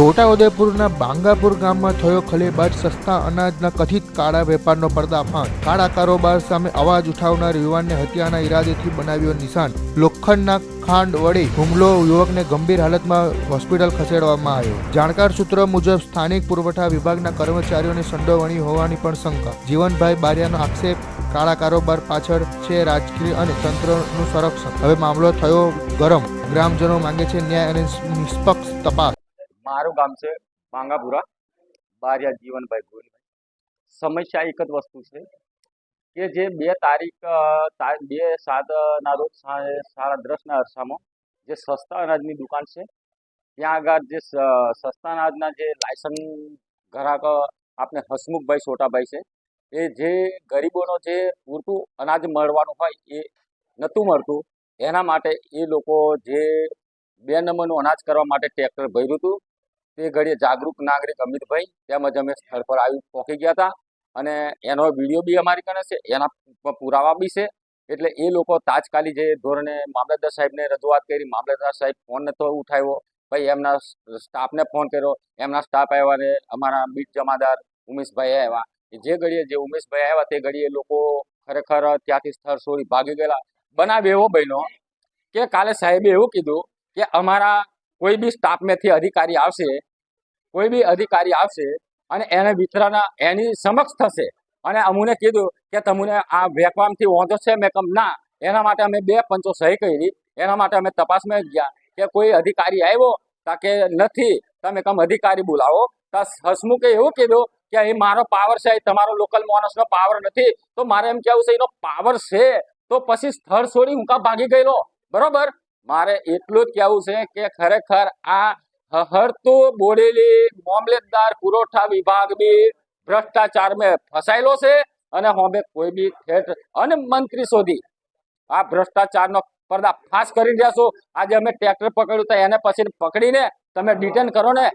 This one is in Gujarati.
છોટાઉદેપુરના બાંગાપુર ગામમાં થયો ખલેબાજ સસ્તા અનાજના કથિત કાળા વેપારનો પર્દાફાશ. કાળા કારોબાર સામે અવાજ ઉઠાવનાર યુવાનને હત્યાના ઈરાદેથી બનાવ્યો નિશાન. લોખંડના ખાંડ વડે હુમલો, યુવકને ગંભીર હાલતમાં હોસ્પિટલ ખસેડવામાં આવ્યો. જાણકાર સૂત્ર મુજબ, સ્થાનિક પુરવઠા વિભાગના કર્મચારીઓની સંડોવણી હોવાની પણ શંકા. જીવનભાઈ બારિયાનો આક્ષેપ, કાળા કારોબાર પાછળ છે રાજકીય અને તંત્રનું સંરક્ષણ. હવે મામલો થયો ગરમ. ગ્રામજનો માંગે છે ન્યાય અને નિષ્પક્ષ તપાસ. મારું ગામ છે માંગાપુરા. બારિયા જીવનભાઈ ગોરીભાઈ સમસ્યા એક જ વસ્તુ છે કે જે બે તારીખ બે સાત ના રોજ સાડા દસના અરસામાં જે સસ્તા અનાજની દુકાન છે, ત્યાં આગળ જે સસ્તા અનાજના જે લાયસન્સ ગ્રાહક આપણે હસમુખભાઈ છોટાભાઈ છે, એ જે ગરીબોનો જે પૂરતું અનાજ મળવાનું હોય એ નહોતું મળતું, એના માટે એ લોકો જે બે નંબરનું અનાજ કરવા માટે ટ્રેક્ટર ભર્યું હતું તે ઘડીએ જાગૃત નાગરિક અમિતભાઈ, તેમજ અમે સ્થળ પર આવી પહોંચી ગયા હતા. અને એનો વીડિયો બી અમારી કને છે, એના પુરાવા બી છે. એટલે એ લોકો તાજકાલી જે ધોરણે મામલતદાર સાહેબને રજૂઆત કરી, મામલતદાર સાહેબ ફોન નતો ઉઠાવ્યો. ભાઈ, એમના સ્ટાફને ફોન કર્યો. એમના સ્ટાફ આવ્યા ને અમારા બીટ જમાદાર ઉમેશભાઈ આવ્યા. જે ઘડીએ જે ઉમેશભાઈ આવ્યા, તે ઘડીએ લોકો ખરેખર ત્યાંથી સ્થળ છોડી ભાગી ગયેલા. બનાવ એવો બન્યો કે કાલે સાહેબે એવું કીધું કે અમારા કોઈ બી સ્ટાફમાંથી અધિકારી આવશે કોઈ બી અધિકારી આવશે અને એને વિતરાના એની સમક્ષ થશે. અને અમુને કીધું કે તમને આ વેકવામથી વાંધો છે મેં કમ ના, એના માટે અમે બે પંચો સહી કરી. એના માટે અમે તપાસમાં ગયા. કે કોઈ અધિકારી આવ્યો તાકે નથી, તમે કમ અધિકારી બોલાવો. તા હસમુખે એવું કીધું કે અહીં મારો પાવર છે તમારો લોકલ માણસનો પાવર નથી. તો મારે એમ કેવું છે, એનો પાવર છે. તો પછી સ્થળ છોડી હું કા ભાગી ગયેલો. બરોબર? મારે એટલું જ કહેવું છે કે ખરેખર આ હહરતું બોડેલી મામલતદાર પુરવઠા વિભાગ બી ભ્રષ્ટાચાર મેં ફસાયેલો છે અને હવે કોઈ બી અને મંત્રી સુધી આ ભ્રષ્ટાચારનો પડદા ફાસ કરી રહ્યા છો. આજે અમે ટ્રેક્ટર પકડ્યું તો એને પછી પકડીને તમે ડિટેન કરો ને.